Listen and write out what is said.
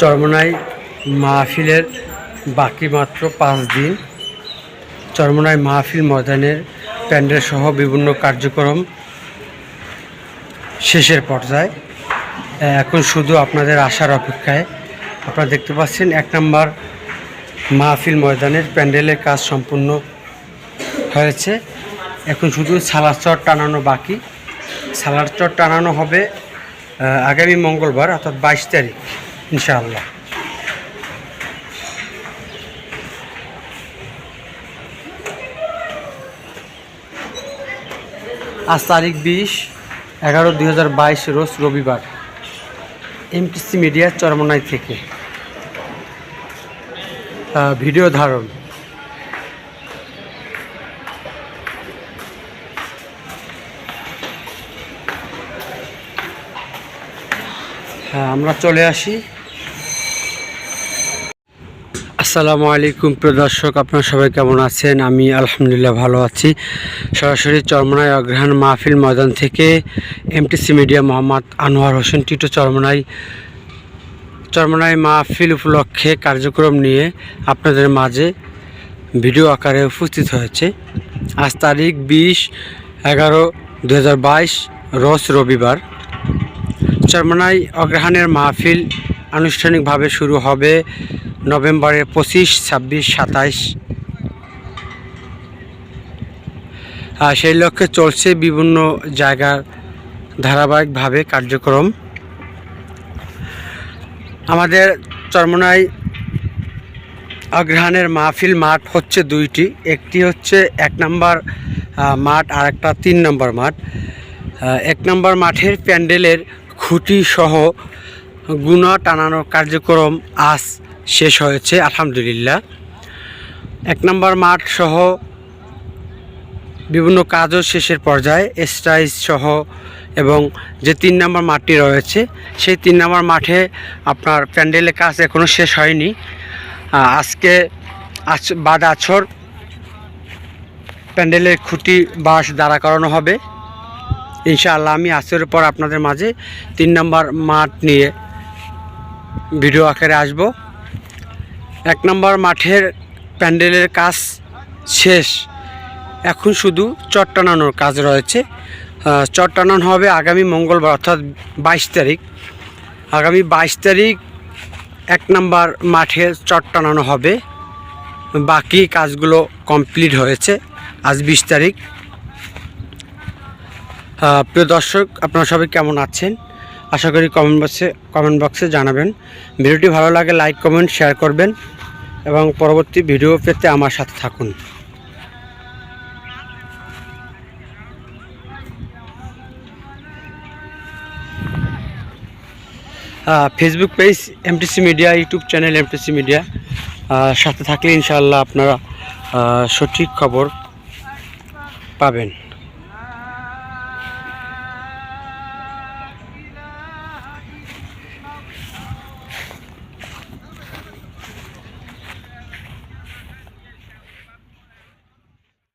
চরমনাই মাহফিলের বাকি মাত্র পাঁচ দিন। চরমনাই মাহফিল ময়দানের প্যান্ডেল সহ বিভিন্ন কার্যক্রম শেষের পর্যায়ে। এখন শুধু আপনাদের আসার অপেক্ষায়। আপনারা দেখতে পাচ্ছেন এক নম্বর মাহফিল ময়দানের প্যান্ডেলের কাজ সম্পূর্ণ হয়েছে। এখন শুধু সালার চর টানানো বাকি। সালার চর টানানো হবে আগামী মঙ্গলবার, অর্থাৎ বাইশ তারিখ। ইনশাআল্লাহ। আজ তারিখ বিশ, এগারো দুই হাজার রোজ রবিবার। এমটিসি মিডিয়া চরমনাই থেকে। ভিডিও ধারণ। হ্যাঁ আমরা চলে আসি। আসসালামু আলাইকুম প্রিয় দর্শক, আপনারা সবাই কেমন আছেন? আমি আলহামদুলিল্লাহ ভালো আছি। সরাসরি চরমনাই অগ্রহায়ণ মাহফিল ময়দান থেকে এমটিসি মিডিয়া মোহাম্মদ আনোয়ার হোসেন টিটো চরমনাই চরমনাই মাহফিল উপলক্ষে কার্যক্রম নিয়ে আপনাদের মাঝে ভিডিও আকারে উপস্থিত হয়েছে। আজ তারিখ বিশ এগারো দু রোজ রবিবার। চরমনাই অগ্রহায়ণের মাহফিল আনুষ্ঠানিকভাবে শুরু হবে নভেম্বরের পঁচিশ, ছাব্বিশ, সাতাইশ। আর সেই লক্ষ্যে চলছে বিভিন্ন জায়গার ধারাবাহিকভাবে কার্যক্রম। আমাদের চরমনাই অগ্রহায়ণের মাহফিল মাঠ হচ্ছে দুইটি। একটি হচ্ছে এক নম্বর মাঠ আর একটা তিন নম্বর মাঠ। এক নম্বর মাঠের প্যান্ডেলের খুঁটি সহ গুণা টানানোর কার্যক্রম আজ শেষ হয়েছে, আলহামদুলিল্লাহ। এক নম্বর মাঠ সহ বিভিন্ন কাজও শেষের পর্যায়ে স্টাইজ সহ এবং যে তিন নম্বর মাঠটি রয়েছে, সেই তিন নম্বর মাঠে আপনার প্যান্ডেলের কাজ এখনও শেষ হয়নি। আজকে আছ, বাদ আছর প্যান্ডেলের খুঁটি বাঁশ দাঁড়া করানো হবে। ইনশাআল্লাহ আমি আসরের পর আপনাদের মাঝে তিন নম্বর মাঠ নিয়ে ভিডিও আকারে আসব। এক নম্বর মাঠের প্যান্ডেলের কাজ শেষ। এখন শুধু চট টানানোর কাজ রয়েছে। চট টানানো হবে আগামী মঙ্গলবার, অর্থাৎ বাইশ তারিখ। আগামী বাইশ তারিখ এক নম্বর মাঠে চট টানানো হবে। বাকি কাজগুলো কমপ্লিট হয়েছে আজ বিশ তারিখ। প্রিয় দর্শক, আপনারা সবাই কেমন আছেন? আশা করি কমেন্ট বক্সে কমেন্ট বক্সে জানাবেন। ভিডিওটি ভালো লাগে লাইক কমেন্ট শেয়ার করবেন এবং পরবর্তী ভিডিও পেতে আমার সাথে থাকুন। Facebook page MTC media YouTube channel MTC media সাথে থাকলে ইনশাআল্লাহ আপনারা সঠিক খবর পাবেন।